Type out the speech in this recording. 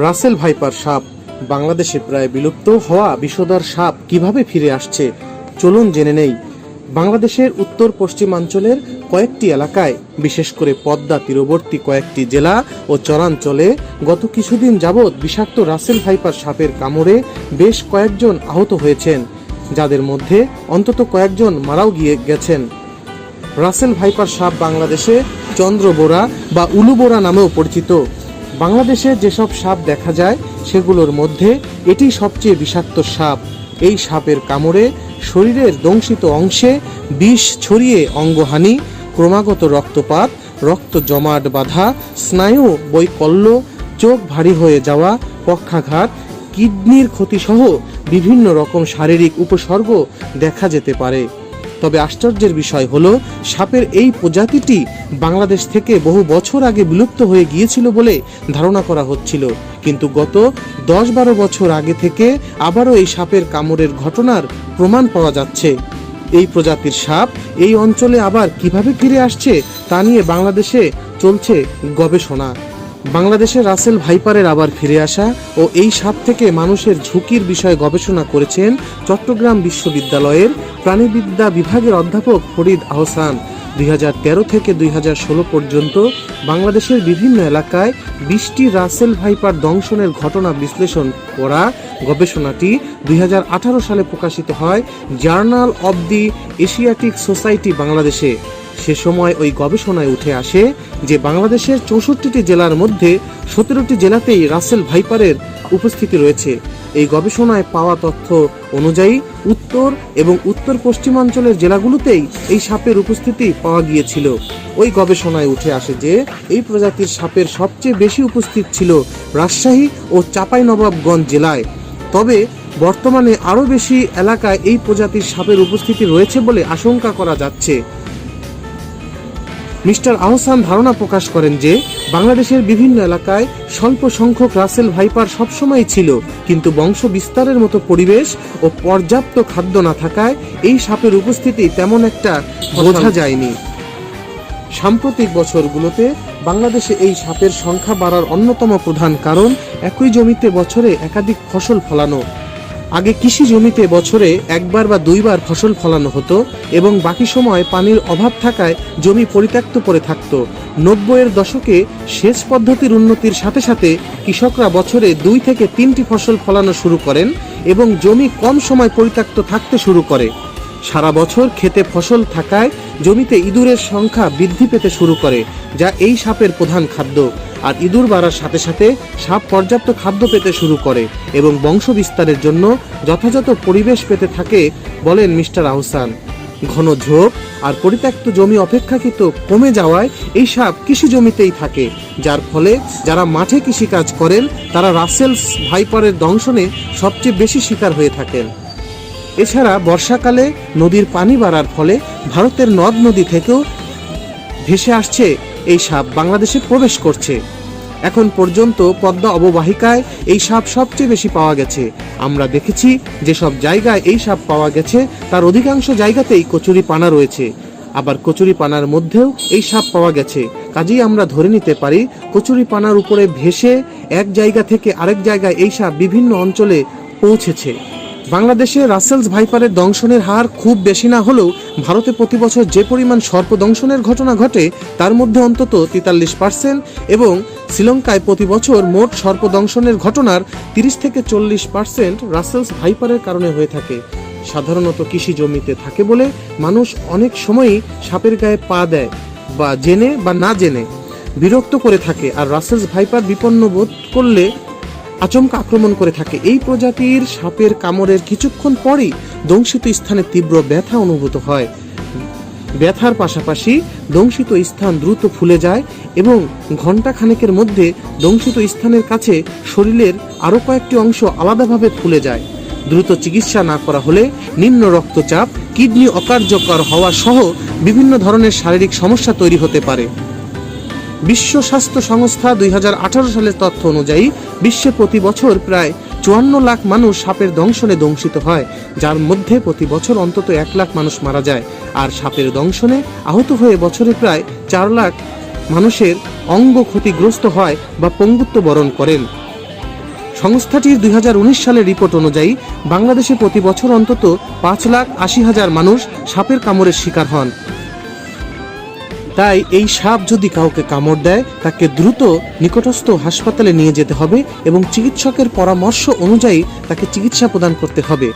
Russell viper সাপ। বাংলাদেশে প্রায় বিলুপ্ত হওয়া বিষধর সাপ কীভাবে ফিরে আসছে, চলুন জেনে নেই। বাংলাদেশের উত্তর পশ্চিমাঞ্চলের কয়েকটি এলাকায়, বিশেষ করে পদ্মা তীরবর্তী কয়েকটি জেলা ও চরাঞ্চলে গত কিছুদিন যাবৎ বিষাক্ত রাসেল ভাইপার সাপের কামড়ে বেশ কয়েকজন আহত হয়েছেন, যাদের মধ্যে অন্তত কয়েকজন মারাও গিয়ে গেছেন। রাসেল ভাইপার সাপ বাংলাদেশে চন্দ্রবোরা বা উলুবোরা নামেও পরিচিত। বাংলাদেশে যেসব সাপ দেখা যায়, সেগুলোর মধ্যে এটি সবচেয়ে বিষাক্ত সাপ। এই সাপের কামড়ে শরীরের দংশিত অংশে বিষ ছড়িয়ে অঙ্গহানি, ক্রমাগত রক্তপাত, রক্ত জমাট বাঁধা, স্নায়ু বৈকল্য, চোখ ভারী হয়ে যাওয়া, পক্ষাঘাত, কিডনির ক্ষতিসহ বিভিন্ন রকম শারীরিক উপসর্গ দেখা যেতে পারে। তবে আশ্চর্যের বিষয় হলো, সাপের এই প্রজাতিটি বাংলাদেশ থেকে বহু বছর আগে বিলুপ্ত হয়ে গিয়েছিল বলে ধারণা করা হচ্ছিল। কিন্তু গত দশ বারো বছর আগে থেকে আবারও এই সাপের কামড়ের ঘটনার প্রমাণ পাওয়া যাচ্ছে। এই প্রজাতির সাপ এই অঞ্চলে আবার কীভাবে ফিরে আসছে তা নিয়ে বাংলাদেশে চলছে গবেষণা। বাংলাদেশে রাসেল ভাইপারের আবার ফিরে আসা ও এই সাপ থেকে মানুষের ঝুঁকির বিষয়ে গবেষণা করেছেন চট্টগ্রাম বিশ্ববিদ্যালয়ের প্রাণীবিদ্যা বিভাগের অধ্যাপক ফরিদ আহসান। দুই হাজার তেরো থেকে দুই হাজার ষোলো পর্যন্ত বাংলাদেশের বিভিন্ন এলাকায় বিশটি রাসেল ভাইপার দংশনের ঘটনা বিশ্লেষণ করা গবেষণাটি দুই হাজার আঠারো সালে প্রকাশিত হয় journal of the Asiatic Society বাংলাদেশে। সে সময় ওই গবেষণায় উঠে আসে যে বাংলাদেশের চৌষট্টিটি জেলার মধ্যে সতেরোটি জেলাতেই রাসেল ভাইপারের উপস্থিতি রয়েছে। এই গবেষণায় পাওয়া তথ্য অনুযায়ী উত্তর এবং উত্তর পশ্চিমাঞ্চলের জেলাগুলোতেই এই সাপের উপস্থিতি পাওয়া গিয়েছিল। ওই গবেষণায় উঠে আসে যে এই প্রজাতির সাপের সবচেয়ে বেশি উপস্থিত ছিল রাজশাহী ও চাঁপাইনবাবগঞ্জ জেলায়। তবে বর্তমানে আরও বেশি এলাকায় এই প্রজাতির সাপের উপস্থিতি রয়েছে বলে আশঙ্কা করা যাচ্ছে। মিস্টার আহসান ধারণা প্রকাশ করেন যে, বাংলাদেশের বিভিন্ন এলাকায় স্বল্প সংখ্যক রাসেল ভাইপার সবসময় ছিল, কিন্তু বংশ বিস্তারের মতো পরিবেশ ও পর্যাপ্ত খাদ্য না থাকায় এই সাপের উপস্থিতি তেমন একটা বোঝা যায়নি। সাম্প্রতিক বছরগুলোতে বাংলাদেশে এই সাপের সংখ্যা বাড়ার অন্যতম প্রধান কারণ, একই জমিতে বছরে একাধিক ফসল ফলানো। আগে কৃষি জমিতে বছরে একবার বা দুইবার ফসল ফলানো হতো এবং বাকি সময় পানির অভাব থাকায় জমি পরিত্যক্ত পড়ে থাকতো। নব্বইয়ের দশকে সেচ পদ্ধতির উন্নতির সাথে সাথে কৃষকরা বছরে দুই থেকে তিনটি ফসল ফলানো শুরু করেন এবং জমি কম সময় পরিত্যক্ত থাকতে শুরু করে। সারা বছর খেতে ফসল থাকায় জমিতে ইঁদুরের সংখ্যা বৃদ্ধি পেতে শুরু করে, যা এই সাপের প্রধান খাদ্য। আর ইঁদুর বাড়ার সাথে সাথে সাপ পর্যাপ্ত খাদ্য পেতে শুরু করে এবং বংশ বিস্তারের জন্য যথাযথ পরিবেশ পেতে থাকে, বলেন মিস্টার আহসান। ঘন ঝোপ আর পরিত্যক্ত জমি অপেক্ষাকৃত কমে যাওয়ায় এই সাপ কৃষি জমিতেই থাকে, যার ফলে যারা মাঠে কৃষিকাজ করেন, তারা রাসেলস ভাইপারের দংশনে সবচেয়ে বেশি শিকার হয়ে থাকেন। এছাড়া বর্ষাকালে নদীর পানি বাড়ার ফলে ভারতের নদ নদী থেকেও ভেসে আসছে এই সাপ, বাংলাদেশে প্রবেশ করছে। এখন পর্যন্ত পদ্মা অববাহিকায় এই সাপ সবচেয়ে বেশি পাওয়া গেছে। আমরা দেখেছি যেসব জায়গায় এই সাপ পাওয়া গেছে, তার অধিকাংশ জায়গাতেই কচুরি পানা রয়েছে। আবার কচুরি পানার মধ্যেও এই সাপ পাওয়া গেছে। কাজেই আমরা ধরে নিতে পারি, কচুরি পানার উপরে ভেসে এক জায়গা থেকে আরেক জায়গায় এই সাপ বিভিন্ন অঞ্চলে পৌঁছেছে। বাংলাদেশে রাসেলস ভাইপারের দংশনের হার খুব বেশি না হলেও ভারতে প্রতি বছর যে পরিমাণ সর্পদংশনের ঘটনা ঘটে, তার মধ্যে অন্তত তেতাল্লিশ পার্সেন্ট এবং শ্রীলঙ্কায় প্রতি বছর মোট সর্পদংশনের ঘটনার তিরিশ থেকে চল্লিশ পার্সেন্ট রাসেলস ভাইপারের কারণে হয়ে থাকে। সাধারণত কৃষি জমিতে থাকে বলে মানুষ অনেক সময়ই সাপের গায়ে পা দেয়, বা জেনে বা না জেনে বিরক্ত করে থাকে, আর রাসেলস ভাইপার বিপন্ন বোধ করলে আচমকা আক্রমণ করে থাকে। এই প্রজাতির সাপের কামড়ের কিছুক্ষণ পরেই দংশিত স্থানে তীব্র ব্যথা অনুভূত হয়। ব্যথার পাশাপাশি দংশিত স্থান দ্রুত ফুলে যায় এবং ঘণ্টা খানেকের মধ্যে দংশিত স্থানের কাছে শরীরের আরও কয়েকটি অংশ আলাদাভাবে ফুলে যায়। দ্রুত চিকিৎসা না করা হলে নিম্ন রক্তচাপ, কিডনি অকার্যকর হওয়া সহ বিভিন্ন ধরনের শারীরিক সমস্যা তৈরি হতে পারে। বিশ্ব স্বাস্থ্য সংস্থা দুই হাজার আঠারো সালের তথ্য অনুযায়ী, বিশ্বে প্রতি বছর প্রায় চুয়ান্ন লাখ মানুষ সাপের দংশনে দংশিত হয়, যার মধ্যে প্রতি বছর অন্তত এক লাখ মানুষ মারা যায়। আর সাপের দংশনে আহত হয়ে বছরে প্রায় চার লাখ মানুষের অঙ্গ ক্ষতিগ্রস্ত হয় বা পঙ্গুত্ব বরণ করেন। সংস্থাটির দুই হাজার উনিশ সালের রিপোর্ট অনুযায়ী, বাংলাদেশে প্রতি বছর অন্তত পাঁচ লাখ আশি হাজার মানুষ সাপের কামড়ের শিকার হন। তাই এই সাপ যদি কাউকে কামড় দেয়, তাকে দ্রুত নিকটস্থ হাসপাতালে নিয়ে যেতে হবে এবং চিকিৎসকের পরামর্শ অনুযায়ী তাকে চিকিৎসা প্রদান করতে হবে।